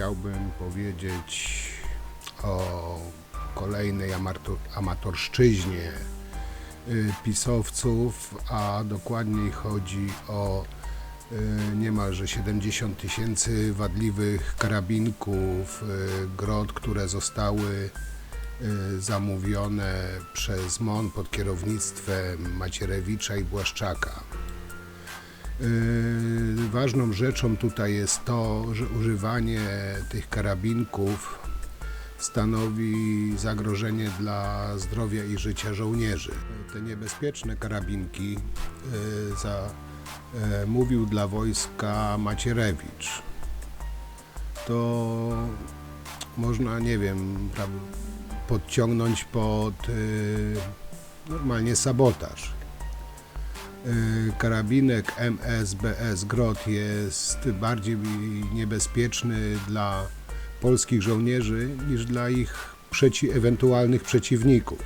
Chciałbym powiedzieć o kolejnej amator, amatorszczyźnie y, pisowców, a dokładniej chodzi o y, niemalże 70 tysięcy wadliwych karabinków, y, grot, które zostały zamówione przez MON pod kierownictwem Macierewicza i Błaszczaka. Yy, Ważną rzeczą tutaj jest to, że używanie tych karabinków stanowi zagrożenie dla zdrowia i życia żołnierzy. Te niebezpieczne karabinki yy, za, yy, mówił dla wojska Macierewicz. To można, nie wiem, podciągnąć pod normalnie sabotaż. Y, karabinek MSBS Grot jest bardziej niebezpieczny dla polskich żołnierzy niż dla ich przeci ewentualnych przeciwników.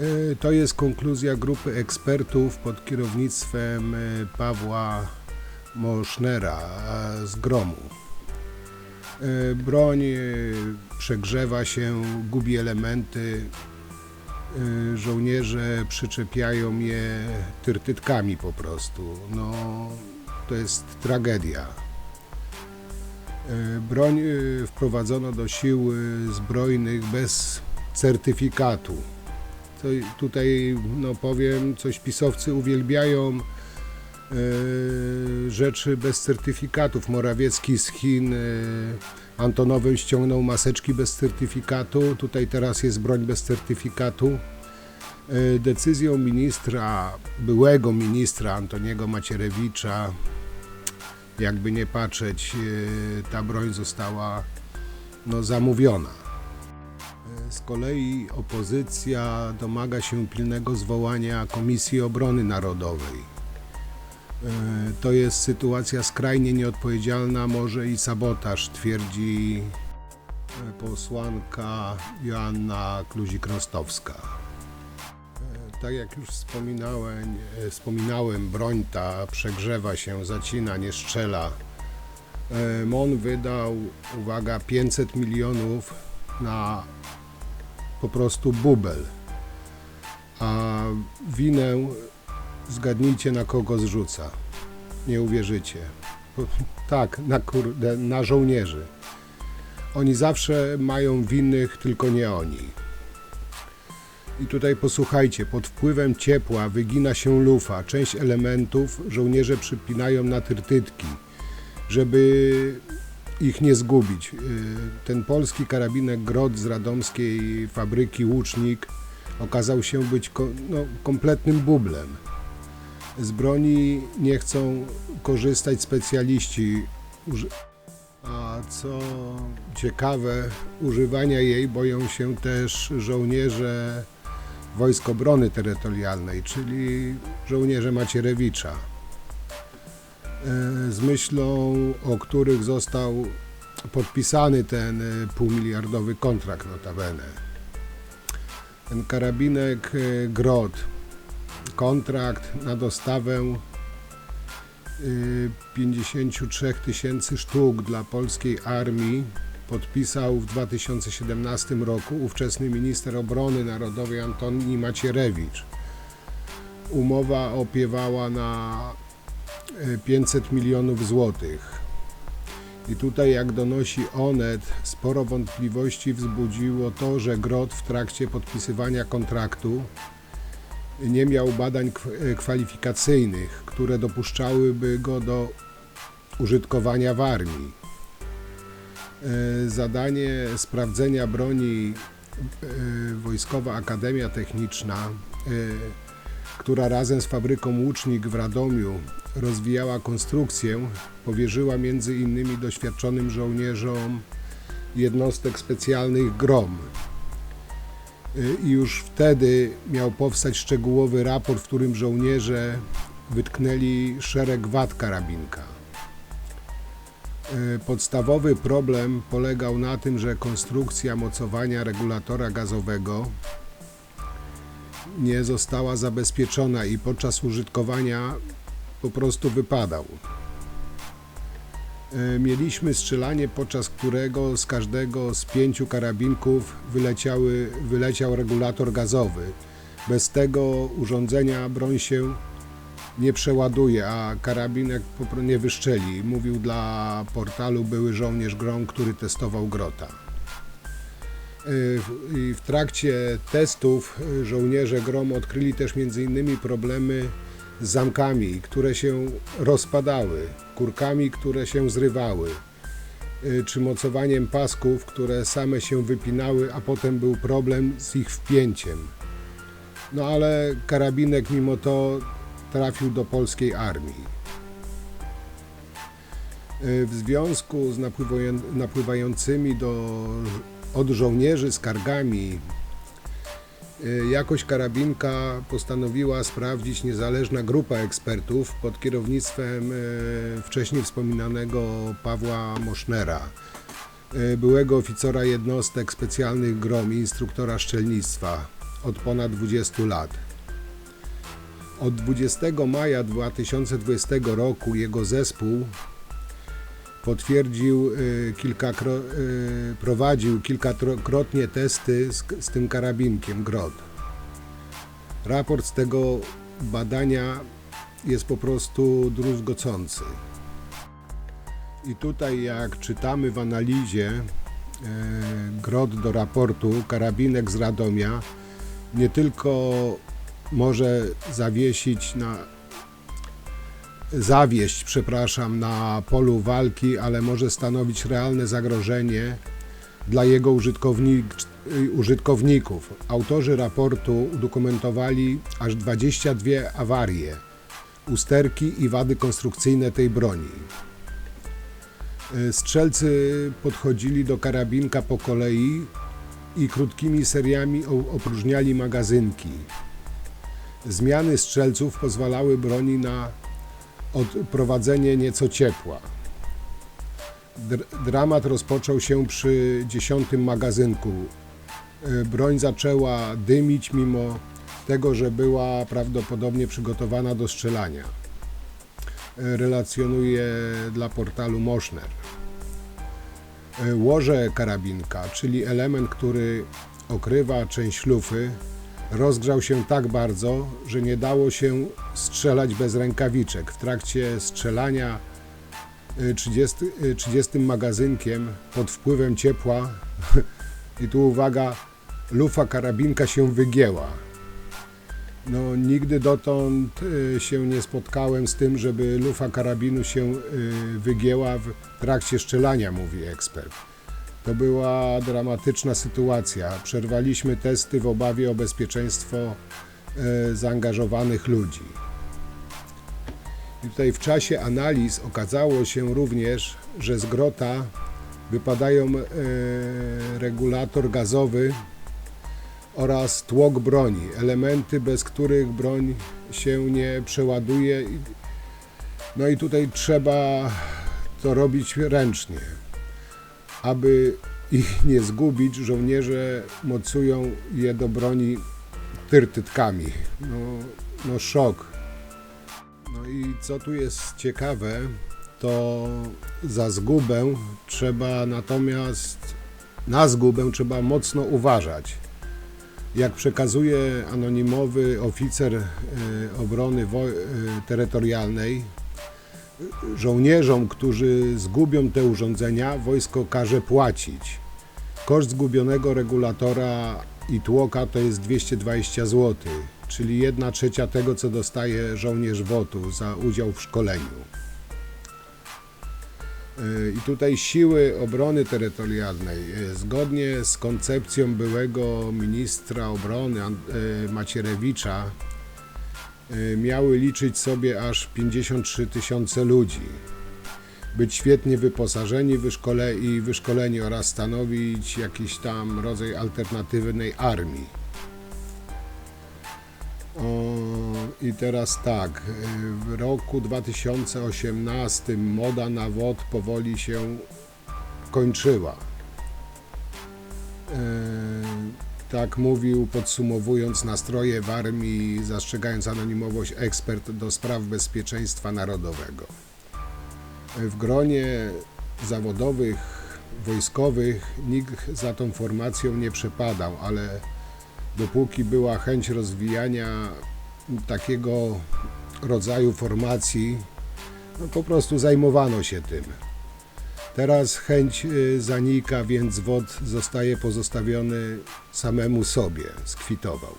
Y, To jest konkluzja grupy ekspertów pod kierownictwem y, Pawła Mosznera z Gromu. Broń przegrzewa się, gubi elementy, żołnierze przyczepiają je tyrtytkami po prostu. No, to jest tragedia. Y, Broń y, wprowadzono do sił y, zbrojnych bez certyfikatu. To tutaj, no powiem, coś pisowcy uwielbiają y, rzeczy bez certyfikatów. Morawiecki z Chin y, Antonowym ściągnął maseczki bez certyfikatu. Tutaj teraz jest broń bez certyfikatu. Y, Decyzją ministra, byłego ministra Antoniego Macierewicza, jakby nie patrzeć, y, ta broń została no, zamówiona. Y, Z kolei opozycja domaga się pilnego zwołania Komisji Obrony Narodowej. Y, To jest sytuacja skrajnie nieodpowiedzialna, może i sabotaż, twierdzi y, posłanka Joanna Kluzik-Rostowska. Y, Tak jak już wspominałem, wspominałem, broń ta przegrzewa się, zacina, nie strzela. MON wydał, uwaga, 500 milionów na po prostu bubel. A winę zgadnijcie na kogo zrzuca. Nie uwierzycie. Tak, na, kurde, na żołnierzy. Oni zawsze mają winnych, tylko nie oni. I tutaj posłuchajcie, pod wpływem ciepła wygina się lufa. Część elementów żołnierze przypinają na tyrtytki, żeby ich nie zgubić. Yy, Ten polski karabinek Grot z radomskiej fabryki Łucznik okazał się być no, kompletnym bublem. Z broni nie chcą korzystać specjaliści. A co ciekawe, używania jej boją się też żołnierze Wojsk Obrony Terytorialnej, czyli żołnierze Macierewicza. E, Z myślą, o których został podpisany ten e, półmiliardowy kontrakt notabene. Ten karabinek e, Grot kontrakt na dostawę y, 53 tysięcy sztuk dla polskiej armii podpisał w 2017 roku ówczesny minister obrony narodowej Antoni Macierewicz. Umowa opiewała na y, 500 milionów złotych. I tutaj, jak donosi Onet, sporo wątpliwości wzbudziło to, że Grot w trakcie podpisywania kontraktu nie miał badań kw- kwalifikacyjnych, które dopuszczałyby go do użytkowania w armii. E, Zadanie sprawdzenia broni e, Wojskowa Akademia Techniczna, e, która razem z fabryką Łucznik w Radomiu rozwijała konstrukcję, powierzyła między innymi doświadczonym żołnierzom jednostek specjalnych GROM. Y, I już wtedy miał powstać szczegółowy raport, w którym żołnierze wytknęli szereg wad karabinka. Y, Podstawowy problem polegał na tym, że konstrukcja mocowania regulatora gazowego nie została zabezpieczona i podczas użytkowania po prostu wypadał. E, Mieliśmy strzelanie, podczas którego z każdego z pięciu karabinków wyleciały, wyleciał regulator gazowy. Bez tego urządzenia broń się nie przeładuje, a karabinek nie wyszczeli. Mówił dla portalu były żołnierz Grom, który testował grota. E, I w trakcie testów e, żołnierze Grom odkryli też m.in. problemy zamkami, które się rozpadały, kurkami, które się zrywały, y, czy mocowaniem pasków, które same się wypinały, a potem był problem z ich wpięciem. No ale karabinek mimo to trafił do polskiej armii. Y, W związku z napływają- napływającymi do, od żołnierzy skargami Jakość karabinka postanowiła sprawdzić niezależna grupa ekspertów pod kierownictwem y, wcześniej wspominanego Pawła Mosznera, y, byłego oficera jednostek specjalnych GROM i instruktora szczelnictwa od ponad 20 lat. Od 20 maja 2020 roku jego zespół potwierdził y, kilkakro, y, prowadził kilkakrotnie testy z, z tym karabinkiem GROT. Raport z tego badania jest po prostu druzgocący. I tutaj jak czytamy w analizie y, GROT do raportu, karabinek z Radomia nie tylko może zawiesić na zawieść, przepraszam, na polu walki, ale może stanowić realne zagrożenie dla jego użytkownik, użytkowników. Autorzy raportu udokumentowali aż 22 awarie, usterki i wady konstrukcyjne tej broni. Strzelcy podchodzili do karabinka po kolei i krótkimi seriami opróżniali magazynki. Zmiany strzelców pozwalały broni na odprowadzenie nieco ciepła. Dr- Dramat rozpoczął się przy dziesiątym magazynku. E, Broń zaczęła dymić mimo tego, że była prawdopodobnie przygotowana do strzelania. E, Relacjonuje dla portalu Moszner. E, Łoże karabinka, czyli element, który okrywa część lufy, rozgrzał się tak bardzo, że nie dało się strzelać bez rękawiczek. W trakcie strzelania y, 30, y, 30 magazynkiem pod wpływem ciepła i tu uwaga, lufa karabinka się wygięła. No, nigdy dotąd y, się nie spotkałem z tym, żeby lufa karabinu się y, wygięła w trakcie strzelania, mówi ekspert. To była dramatyczna sytuacja. Przerwaliśmy testy w obawie o bezpieczeństwo e, zaangażowanych ludzi. I tutaj w czasie analiz okazało się również, że z grota wypadają e, regulator gazowy oraz tłok broni, elementy, bez których broń się nie przeładuje. No i tutaj trzeba to robić ręcznie aby ich nie zgubić, żołnierze mocują je do broni tyrtytkami. No, no szok. No i co tu jest ciekawe, to za zgubę trzeba natomiast, na zgubę trzeba mocno uważać. Jak przekazuje anonimowy oficer e, obrony e, terytorialnej, żołnierzom, którzy zgubią te urządzenia, wojsko każe płacić. Koszt zgubionego regulatora i tłoka to jest 220 zł, czyli 1 trzecia tego, co dostaje żołnierz WOT-u za udział w szkoleniu. Yy, I tutaj siły obrony terytorialnej, yy, zgodnie z koncepcją byłego ministra obrony yy, Macierewicza, y, miały liczyć sobie aż 53 tysiące ludzi, być świetnie wyposażeni wyszkole i wyszkoleni oraz stanowić jakiś tam rodzaj alternatywnej armii. O, I teraz tak, y, w roku 2018 moda na WOD powoli się kończyła. Y, tak mówił, podsumowując nastroje w armii, zastrzegając anonimowość ekspert do spraw bezpieczeństwa narodowego. W gronie zawodowych, wojskowych nikt za tą formacją nie przepadał, ale dopóki była chęć rozwijania takiego rodzaju formacji, no po prostu zajmowano się tym. Teraz chęć y, zanika, więc WOD zostaje pozostawiony samemu sobie, skwitował.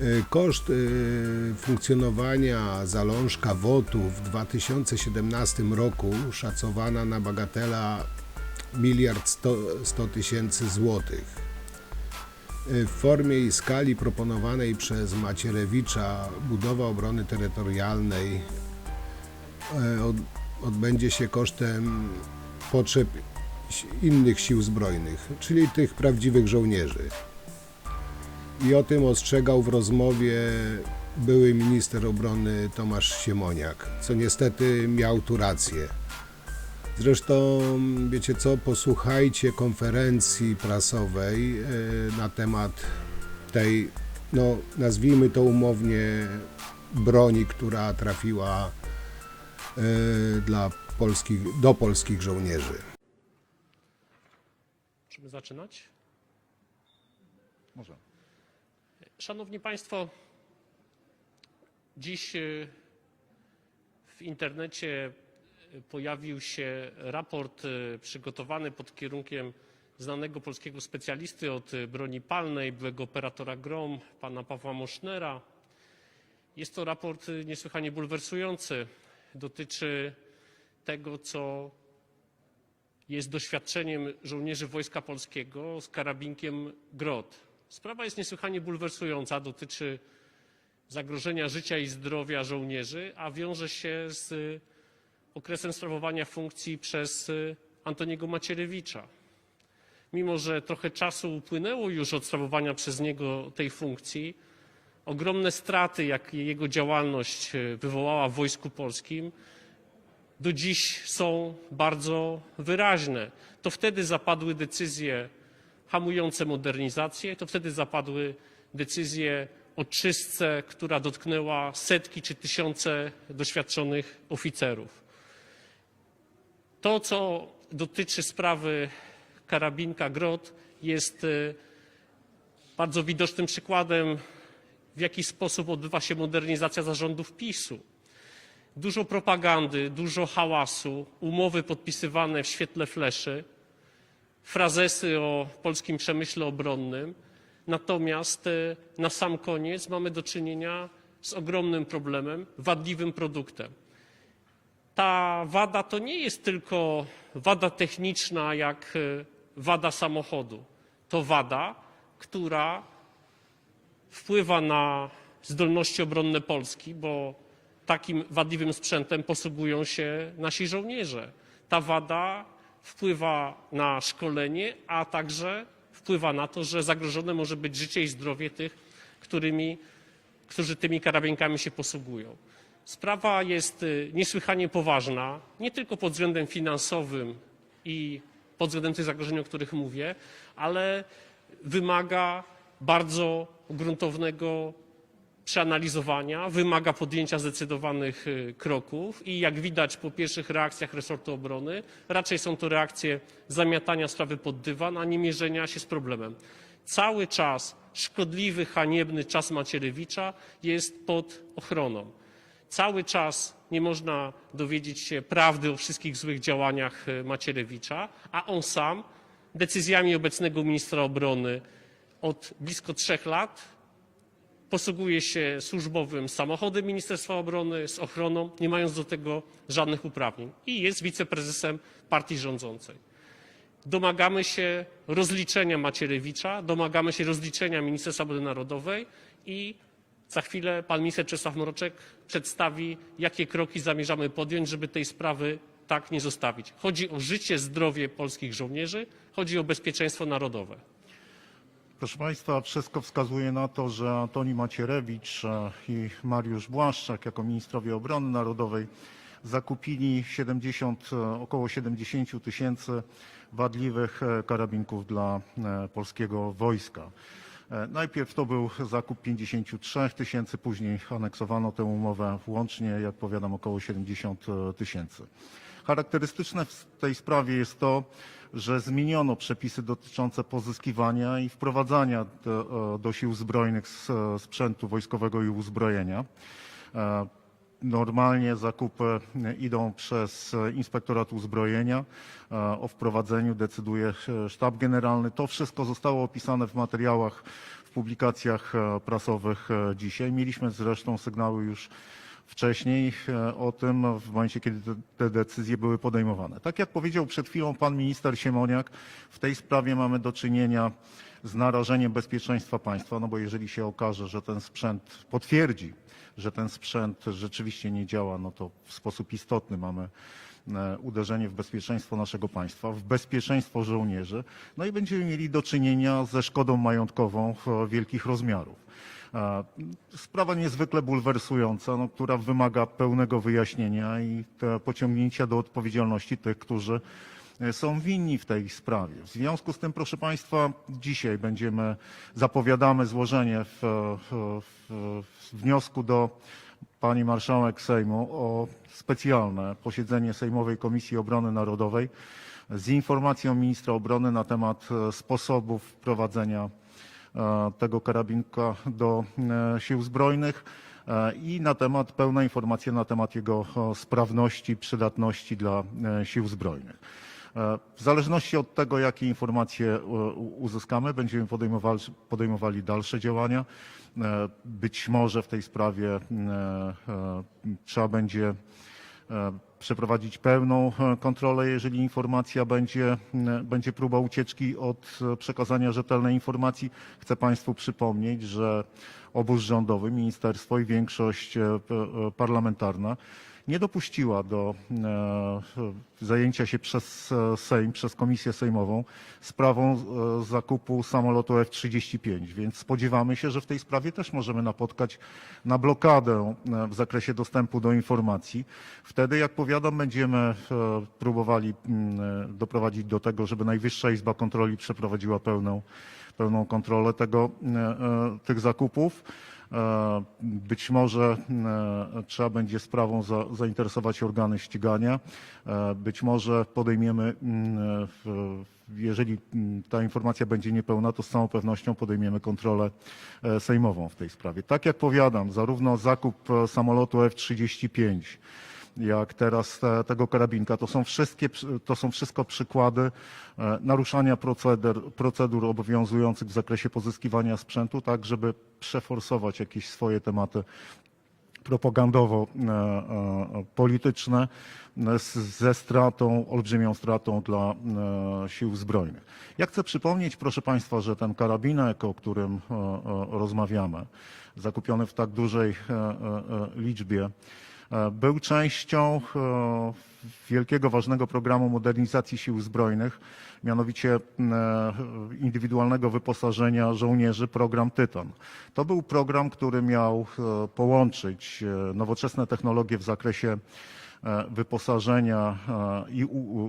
Y, Koszt y, funkcjonowania zalążka WOT-u w 2017 roku szacowana na bagatela miliard 100 tysięcy złotych. W formie i skali proponowanej przez Macierewicza budowa obrony terytorialnej odbędzie się kosztem potrzeb innych sił zbrojnych, czyli tych prawdziwych żołnierzy. I o tym ostrzegał w rozmowie były minister obrony Tomasz Siemoniak, co niestety miał tu rację. Zresztą, wiecie co, posłuchajcie konferencji prasowej e, na temat tej, no nazwijmy to umownie, broni, która trafiła dla polskich, do polskich żołnierzy. Możemy zaczynać? Może. Szanowni Państwo, dziś y, w internecie y, pojawił się raport y, przygotowany pod kierunkiem znanego polskiego specjalisty od y, broni palnej, byłego operatora GROM, pana Pawła Mosznera. Jest to raport y, niesłychanie bulwersujący. Dotyczy tego, co jest doświadczeniem żołnierzy Wojska Polskiego z karabinkiem GROT. Sprawa jest niesłychanie bulwersująca, dotyczy zagrożenia życia i zdrowia żołnierzy, a wiąże się z okresem sprawowania funkcji przez Antoniego Macierewicza. Mimo, że trochę czasu upłynęło już od sprawowania przez niego tej funkcji, ogromne straty, jakie jego działalność y, wywołała w Wojsku Polskim, do dziś są bardzo wyraźne. To wtedy zapadły decyzje hamujące modernizację, to wtedy zapadły decyzje o czystce, która dotknęła setki czy tysiące doświadczonych oficerów. To, co dotyczy sprawy karabinka Grot, jest y, bardzo widocznym przykładem, w jaki sposób odbywa się modernizacja zarządów PiSu dużo propagandy, dużo hałasu, umowy podpisywane w świetle fleszy, frazesy o polskim przemyśle obronnym. Natomiast e, na sam koniec mamy do czynienia z ogromnym problemem, wadliwym produktem. Ta wada to nie jest tylko wada techniczna, jak e, wada samochodu. To wada, która wpływa na zdolności obronne Polski, bo takim wadliwym sprzętem posługują się nasi żołnierze. Ta wada wpływa na szkolenie, a także wpływa na to, że zagrożone może być życie i zdrowie tych, którymi, którzy tymi karabinkami się posługują. Sprawa jest y, niesłychanie poważna, nie tylko pod względem finansowym i pod względem tych zagrożeń, o których mówię, ale wymaga bardzo gruntownego przeanalizowania, wymaga podjęcia zdecydowanych y, kroków i jak widać po pierwszych reakcjach resortu obrony, raczej są to reakcje zamiatania sprawy pod dywan, a nie mierzenia się z problemem. Cały czas szkodliwy, haniebny czas Macierewicza jest pod ochroną. Cały czas nie można dowiedzieć się prawdy o wszystkich złych działaniach y, Macierewicza, a on sam decyzjami obecnego ministra obrony od blisko trzech lat posługuje się służbowym samochodem Ministerstwa Obrony z ochroną, nie mając do tego żadnych uprawnień i jest wiceprezesem partii rządzącej. Domagamy się rozliczenia Macierewicza, domagamy się rozliczenia Ministerstwa Obrony Narodowej i za chwilę pan minister Czesław Mroczek przedstawi, jakie kroki zamierzamy podjąć, żeby tej sprawy tak nie zostawić. Chodzi o życie, zdrowie polskich żołnierzy, chodzi o bezpieczeństwo narodowe. Proszę Państwa, wszystko wskazuje na to, że Antoni Macierewicz e, i Mariusz Błaszczak jako ministrowie obrony narodowej zakupili 70, e, około 70 tysięcy wadliwych e, karabinków dla polskiego wojska. Najpierw to był zakup 53 tysięcy, później aneksowano tę umowę łącznie, jak powiadam, około 70 tysięcy. Charakterystyczne w tej sprawie jest to, że zmieniono przepisy dotyczące pozyskiwania i wprowadzania do, do sił zbrojnych sprzętu wojskowego i uzbrojenia. E, Normalnie zakupy idą przez Inspektorat Uzbrojenia. E, O wprowadzeniu decyduje Sztab Generalny. To wszystko zostało opisane w materiałach, w publikacjach e, prasowych dzisiaj. Mieliśmy zresztą sygnały już wcześniej e, o tym w momencie, kiedy te, decyzje były podejmowane. Tak jak powiedział przed chwilą pan minister Siemoniak, w tej sprawie mamy do czynienia z narażeniem bezpieczeństwa państwa, no bo jeżeli się okaże, że ten sprzęt potwierdzi, że ten sprzęt rzeczywiście nie działa, no to w sposób istotny mamy uderzenie w bezpieczeństwo naszego państwa, w bezpieczeństwo żołnierzy, no i będziemy mieli do czynienia ze szkodą majątkową e, wielkich rozmiarów. E, Sprawa niezwykle bulwersująca, no, która wymaga pełnego wyjaśnienia i pociągnięcia do odpowiedzialności tych, którzy e, są winni w tej sprawie. W związku z tym, proszę Państwa, dzisiaj będziemy, zapowiadamy złożenie w, w, w wniosku do Pani Marszałek Sejmu o specjalne posiedzenie Sejmowej Komisji Obrony Narodowej z informacją ministra obrony na temat e, sposobów wprowadzenia e, tego karabinka do e, sił zbrojnych i na temat, pełna informacja na temat jego sprawności, przydatności dla sił zbrojnych. E, W zależności od tego, jakie informacje e, uzyskamy, będziemy podejmowali, podejmowali dalsze działania. E, Być może w tej sprawie trzeba będzie przeprowadzić pełną kontrolę, jeżeli informacja będzie, będzie próba ucieczki od przekazania rzetelnej informacji. Chcę Państwu przypomnieć, że obóz rządowy, ministerstwo i większość parlamentarna nie dopuściła do e, zajęcia się przez e, Sejm, przez Komisję Sejmową sprawą e, zakupu samolotu F-35, więc spodziewamy się, że w tej sprawie też możemy napotkać na blokadę w zakresie dostępu do informacji. Wtedy, jak powiadam, będziemy próbowali mm, doprowadzić do tego, żeby Najwyższa Izba Kontroli przeprowadziła pełną, pełną kontrolę tego, tych zakupów. E, Być może e, trzeba będzie sprawą za, zainteresować organy ścigania. E, Być może podejmiemy, mm, w- jeżeli mm, ta informacja będzie niepełna, to z całą pewnością podejmiemy kontrolę e, sejmową w tej sprawie. Tak jak powiadam, zarówno zakup e, samolotu F-35, jak teraz te, tego karabinka. To są, wszystkie, to są wszystko przykłady e, naruszania procedur, procedur obowiązujących w zakresie pozyskiwania sprzętu, tak żeby przeforsować jakieś swoje tematy propagandowo-polityczne ze stratą, olbrzymią stratą dla e, sił zbrojnych. Ja chcę przypomnieć, proszę Państwa, że ten karabinek, o którym e, e, rozmawiamy, zakupiony w tak dużej e, e, e, liczbie, e, był częścią e, wielkiego, ważnego programu modernizacji sił zbrojnych, mianowicie e, indywidualnego wyposażenia żołnierzy, program Tytan. To był program, który miał e, połączyć e, nowoczesne technologie w zakresie e, wyposażenia e, i,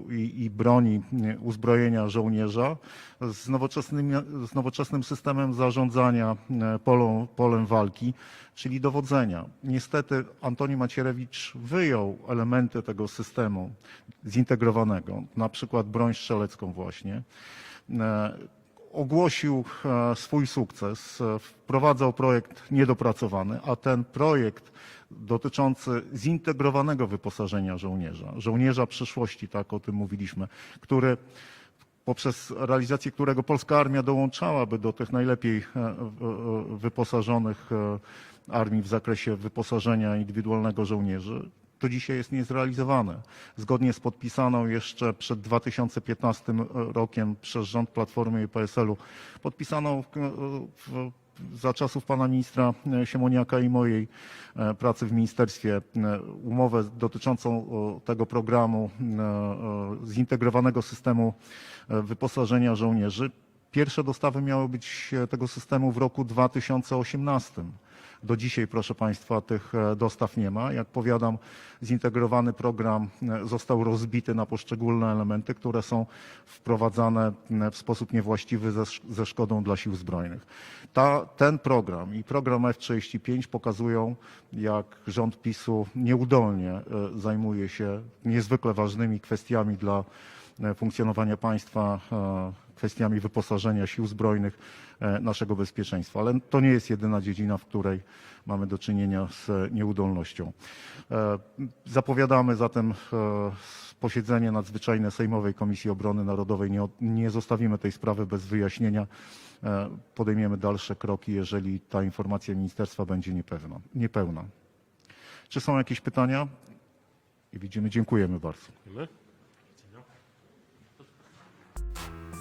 i, i broni, e, uzbrojenia żołnierza z nowoczesnym, z nowoczesnym systemem zarządzania e, polą, polem walki, czyli dowodzenia. Niestety Antoni Macierewicz wyjął elementy tego systemu zintegrowanego, na przykład broń strzelecką właśnie, e, ogłosił e, swój sukces, wprowadzał projekt niedopracowany, a ten projekt dotyczący zintegrowanego wyposażenia żołnierza, żołnierza przyszłości, tak o tym mówiliśmy, który poprzez realizację którego polska armia dołączałaby do tych najlepiej e, e, wyposażonych armii w zakresie wyposażenia indywidualnego żołnierzy, to dzisiaj jest niezrealizowane. Zgodnie z podpisaną jeszcze przed 2015 rokiem przez rząd Platformy i PSL-u, podpisaną w, za czasów pana ministra Siemoniaka i mojej e, pracy w ministerstwie e, umowę dotyczącą tego programu e, zintegrowanego systemu wyposażenia żołnierzy. Pierwsze dostawy miały być tego systemu w roku 2018. Do dzisiaj, proszę Państwa, tych e, dostaw nie ma. Jak powiadam, zintegrowany program e, został rozbity na poszczególne elementy, które są wprowadzane w sposób niewłaściwy ze, ze szkodą dla sił zbrojnych. Ta, ten program i program F-35 pokazują, jak rząd PiSu nieudolnie e, zajmuje się niezwykle ważnymi kwestiami dla funkcjonowania państwa, kwestiami wyposażenia sił zbrojnych, naszego bezpieczeństwa. Ale to nie jest jedyna dziedzina, w której mamy do czynienia z e, nieudolnością. E, Zapowiadamy zatem e, posiedzenie nadzwyczajne Sejmowej Komisji Obrony Narodowej. Nie, nie zostawimy tej sprawy bez wyjaśnienia. E, Podejmiemy dalsze kroki, jeżeli ta informacja ministerstwa będzie niepewna, niepełna. Czy są jakieś pytania? I widzimy, dziękujemy bardzo. Dziękujemy.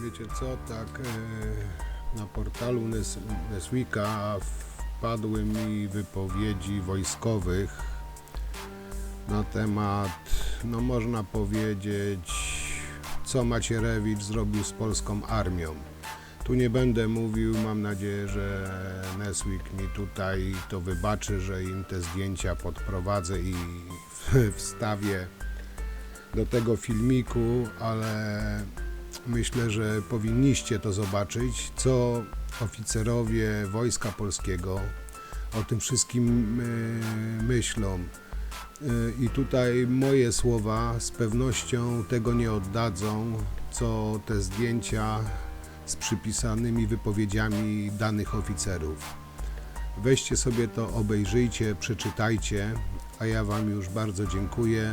Wiecie co, tak e, na portalu Nes- Neswika wpadły mi wypowiedzi wojskowych na temat, no można powiedzieć, co Macierewicz zrobił z polską armią. Tu nie będę mówił, mam nadzieję, że Neswik mi tutaj to wybaczy, że im te zdjęcia podprowadzę i wstawię do tego filmiku, ale myślę, że powinniście to zobaczyć, co oficerowie Wojska Polskiego o tym wszystkim y, myślą. Y, I tutaj moje słowa z pewnością tego nie oddadzą, co te zdjęcia z przypisanymi wypowiedziami danych oficerów. Weźcie sobie to, obejrzyjcie, przeczytajcie, a ja Wam już bardzo dziękuję.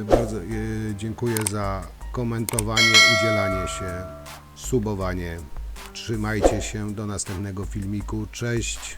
E, Bardzo e, dziękuję za komentowanie, udzielanie się, subowanie. Trzymajcie się do następnego filmiku. Cześć.